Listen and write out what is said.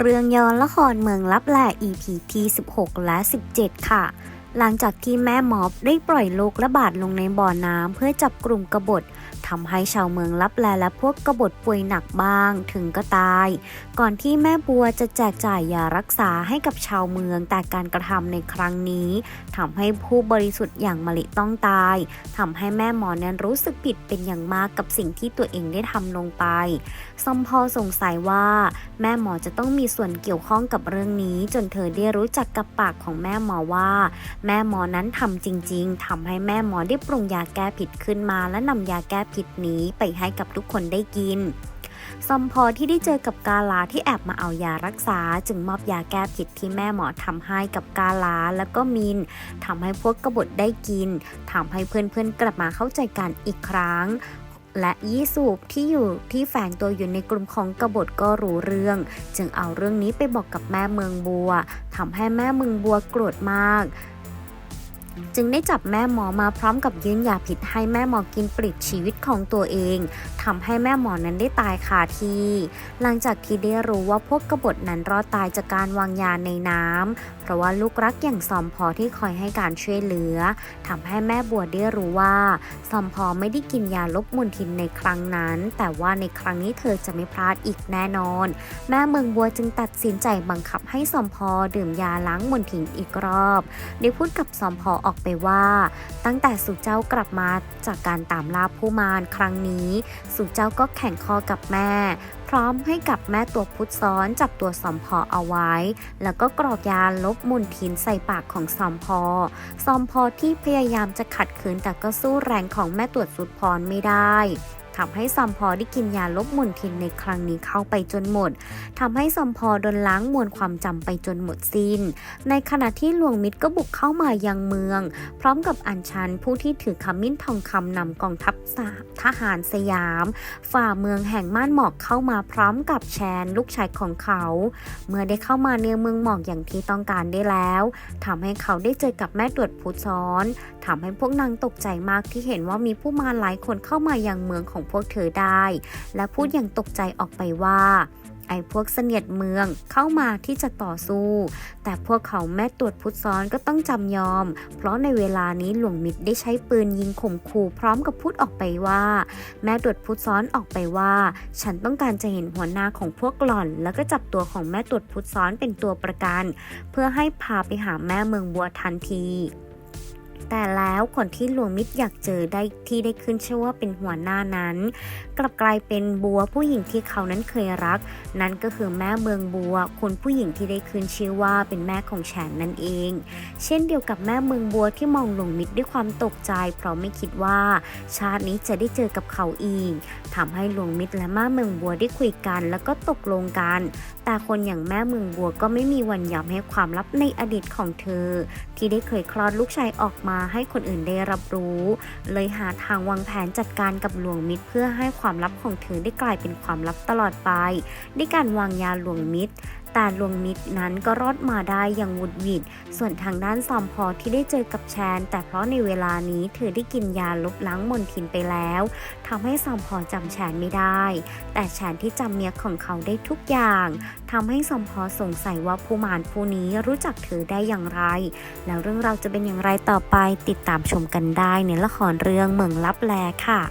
เรื่องย้อนละครเมืองลับแหล EP ที่ 16 และ 17 ค่ะ หลังจากที่แม่มอบได้ปล่อยโลกระบาดลงในบ่อน้ำเพื่อจับกลุ่มกบฏทำให้ชาวเมืองลับแลและพวกกบฏป่วยหนักบ้างถึงก็ตาย ก่อนที่แม่บัวจะแจกจ่ายยารักษาให้กับชาวเมืองแต่การกระทำในครั้งนี้ทำให้ผู้บริสุทธิ์อย่างมะลิต้องตายทำให้แม่หมอนั้นรู้สึกผิดเป็นอย่างมากกับสิ่งที่ตัวเองได้ทำลงไปซอมพอสงสัยว่า แม่หมอจะต้องมีส่วนเกี่ยวข้องกับเรื่องนี้ จนเธอได้รู้จักกับปากของแม่หมอว่าแม่หมอนั้นทำจริง ๆทำให้แม่หมอได้ปรุงยาแก้ผิดขึ้นมา และนำยาแก้ผิดนี้ไปให้กับทุกคนได้กินซอมพอที่ได้เจอกับกาลาที่แอบมาเอายารักษา จึงมอบยาแก้ผิดที่แม่หมอทำให้กับกาลาแล้วก็มินทำให้พวกกบฏได้กินทำให้เพื่อนๆกลับมาเข้าใจกันอีกครั้ง และยี่สูบที่อยู่ที่แฝงตัวอยู่ในกลุ่มของกบฏก็รู้เรื่อง จึงเอาเรื่องนี้ไปบอกกับแม่เมืองบัวทำให้แม่เมืองบัวโกรธมาก จึงได้จับแม่หมอมาพร้อมกับยื่นยาพิษให้แม่หมอกินปลิดชีวิตของตัวเองทำให้แม่หมอนั้นได้ตายคาที่ หลังจากที่ได้รู้ว่าพวกกบฏนั้นรอดตายจากการวางยาในน้ำเพราะว่าลูกรักอย่างซอมพอที่คอยให้การช่วยเหลือทำให้แม่บัวได้รู้ว่าซอมพอไม่ได้กินยาลบมลทินในครั้งนั้น แต่ว่าในครั้งนี้เธอจะไม่พลาดอีกแน่นอน แม่เมืองบัวจึงตัดสินใจบังคับให้ซอมพอดื่มยาล้างมลทินอีกรอบได้พูดกับซอมพอออกไปว่า ตั้งแต่สุเจ้ากลับมาจากการตามล่าผู้มารครั้งนี้ สุเจ้าก็แข่งคอกับแม่ พร้อมให้กับแม่ตัวพุทธซ้อนจับตัวสอมพอเอาไว้ แล้วก็กรอกยาลบมุนทินใส่ปากของสอมพอสอมพอที่พยายามจะขัดขืนแต่ก็สู้แรงของแม่ตรวจสุดพรไม่ได้ ทำให้ซอมพอได้กินยาลบมลทินในครั้งนี้เข้าไปจนหมดทำให้ซอมพอโดนล้างมวลความจำไปจนหมดสิน้น ในขณะที่หลวงมิตรก็บุกเข้ามายังเมือง พร้อมกับอัญชันผู้ที่ถือขมิ้นทองคำนำกองทัพทหารสยาม ฝ่าเมืองแห่งม่านหมอกเข้ามาพร้อมกับแชนลูกชายของเขา เมื่อได้เข้ามาในเมืองหมอกอย่างที่ต้องการได้แล้วทำให้เขาได้เจอกับแม่ตรวจผู้ซ้อนทำให้พวกนางตกใจมากที่เห็นว่ามีผู้มาหลายคนเข้ามายังเมืองของพวกเธอได้ และพูดอย่างตกใจออกไปว่าไอ้พวกเสนียดเมืองเข้ามาที่จะต่อสู้ แต่พวกเขาแม่ตรวจพุทธซ้อนก็ต้องจำยอม เพราะในเวลานี้หลวงมิตรได้ใช้ปืนยิงข่มขู่พร้อมกับพูดออกไปว่า แม่ตรวจพุทธซ้อนออกไปว่า ฉันต้องการจะเห็นหัวหน้าของพวกหล่อน แล้วก็จับตัวของแม่ตรวจพุทธซ้อนเป็นตัวประกัน เพื่อให้พาไปหาแม่เมืองบัวทันที แต่แล้วคนที่หลวงมิตรอยากเจอได้ที่ได้ขึ้นชื่อว่าเป็นหัวหน้านั้น กลับกลายเป็นบัวผู้หญิงที่เขานั้นเคยรัก นั่นก็คือแม่เมืองบัว คนผู้หญิงที่ได้ขึ้นชื่อว่าเป็นแม่ของแฉนนั่นเอง เช่นเดียวกับแม่เมืองบัวที่มองหลวงมิตรด้วยความตกใจ เพราะไม่คิดว่า ชาตินี้จะได้เจอกับเขาอีกทำให้หลวงมิตรและแม่เมืองบัวได้คุยกัน แล้วก็ตกลงกัน แต่คนอย่างแม่เมืองบัวก็ไม่มีวันยอมให้ความลับในอดีตของเธอ ที่ได้เคยคลอดลูกชายออกมามาให้คนอื่นได้รับรู้ เลยหาทางวางแผนจัดการกับหลวงมิตร เพื่อให้ความลับของเธอได้กลายเป็นความลับตลอดไป ด้วยการวางยาหลวงมิตร แต่ลวงมิตรนั้นก็รอดมาได้อย่างวุดวิด ส่วนทางด้านซอมพอที่ได้เจอกับแชน แต่เพราะในเวลานี้เธอได้กินยาลบล้างมลทินไปแล้วทำให้ซอมพอจำแชนไม่ได้ แต่แชนที่จำเมียของเขาได้ทุกอย่างทำให้ซอมพอสงสัยว่าผู้มารผู้นี้รู้จักเธอได้อย่างไร แล้วเรื่องราวจะเป็นอย่างไรต่อไปติดตามชมกันได้ในละครเรื่องเมืองลับแลค่ะ